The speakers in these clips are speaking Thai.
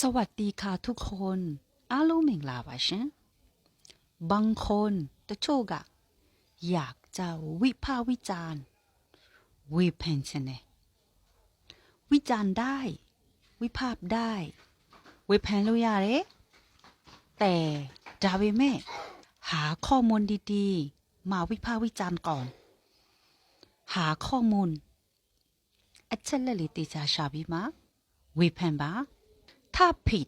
สวัสดีค่ะทุกคนอาลูมิงลาวาชันบางคนตะโชกะอยากจะวิพาวิจารณ์วิเพนชเนวิจารณ์ได้ วิพาพได้วิเพนลุยาเรแต่ดาวิแม่หาข้อมูลดีๆ มาวิพาวิจารณ์ก่อน หาข้อมูลอัจฉริยะติจาชาบิมาวิเพนบ้า ถ้าผิด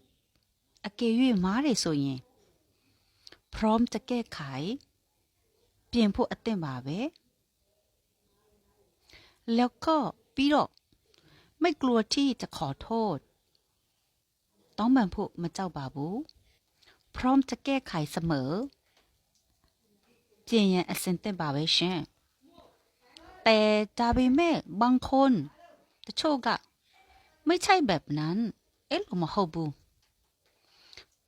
အကယ်၍မားတယ်ဆိုရင် พร้อมจะแก้ไข ပြင်ဖို့အသင့်ပါပဲแล้วก็ပြီးတော့ไม่กลัวที่จะขอโทษ ต้องมันဖို့မကြောက်ပါဘူးพร้อมจะแก้ไขเสมอပြင်ရန်အစင်သင့်ပါပဲရှင်แต่ဒါပေမဲ့บางคนတချို့ကไม่ใช่แบบนั้น เอ๊ะလို့မဟုတ်ဘူး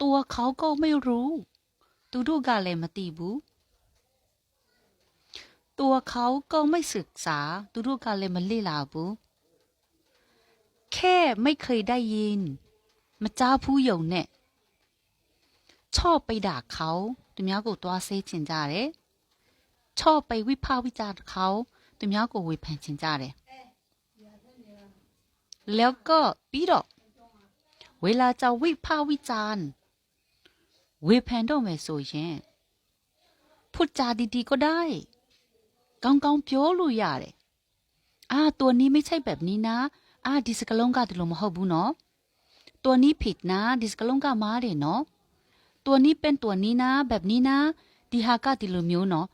ตัวเขาก็ไม่รู้ သူတို့ကလည်းမသိဘူး ตัวเขาก็ไม่ศึกษา သူတို့ကလည်းမလေ့လာဘူး แค่ไม่เคยได้ยิน မကြားဘူးယုံနဲ့ชอบไปด่าเขาသူများကိုတွားဆေးချင်ကြတယ်ชอบไปวิพากษ์วิจารณ์เขาသူများကိုဝေဖန်ချင်ကြတယ်แล้วก็ပြီးတော့ เวลาจะวิพากษ์วิจารณ์ဝေဖန်တော့မယ်ဆိုရင်พูดจาดีๆก็ได้ ကောင်းကောင်းပြောလို့ရတယ်အာตัวนี้ไม่ใช่แบบนี้นะအာဒီစကလုံးကဒီလိုမဟုတ်ဘူးเนาะตัวนี้ผิดนะဒီစကလုံးကမားတယ်เนาะตัวนี้เป็นตัวนี้นะ แบบนี้นะဒီဟာကဒီလိုမျိုးเนาะ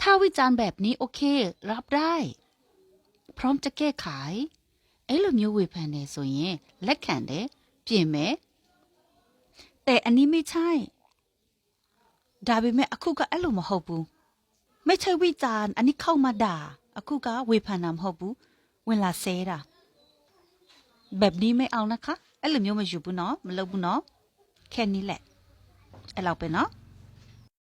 ถ้าวิจารณ์แบบนี้โอเค รับได้ พร้อมจะแก้ไข အဲ့လိုမျိုးဝေဖန်တယ်ဆိုရင်လက်ခံတယ်ပြင်မယ်แต่อันนี้ไม่ใช่ဒါပေမဲ့အခုကအဲ့လိုမဟုတ်ဘူးไม่ใช่วิจารณ์อันนี้เข้ามาด่าအခုကဝေဖန်တာမဟုတ်ဘူးဝင်လာဆဲတာแบบนี้ไม่เอานะคะအဲ့လိုမျိုးမယူဘူးเนาะမလုပ်ဘူးเนาะแค่นี้แหละအဲ့လောက်ပဲเนาะ